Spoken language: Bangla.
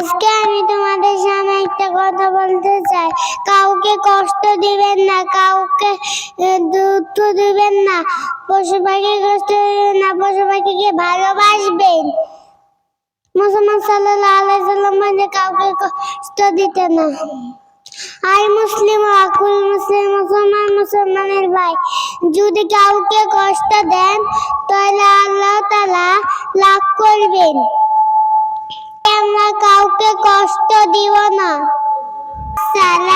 আজকে আমি তোমাদের সামনে একটা কথা বলতে চাই। কাউকে কষ্ট দিবেন না, কাউকে দুঃখ দিবেন না। পশু পাখি কষ্ট দিবেন না, পশু পাখিকে ভালোবাসবেন। মুসলমান সাল্লাল্লাহু আলাইহি সাল্লাম মানে কাউকে কষ্ট দিতে না। আর মুসলিম আকুল মুসলিম, মুসলমান, মুসলমানের ভাই, যদি কাউকে কষ্ট দেন, তাহলে আল্লাহ তালা লাভ করবেন। আমরা কাউকে কষ্ট দিব না। সালামু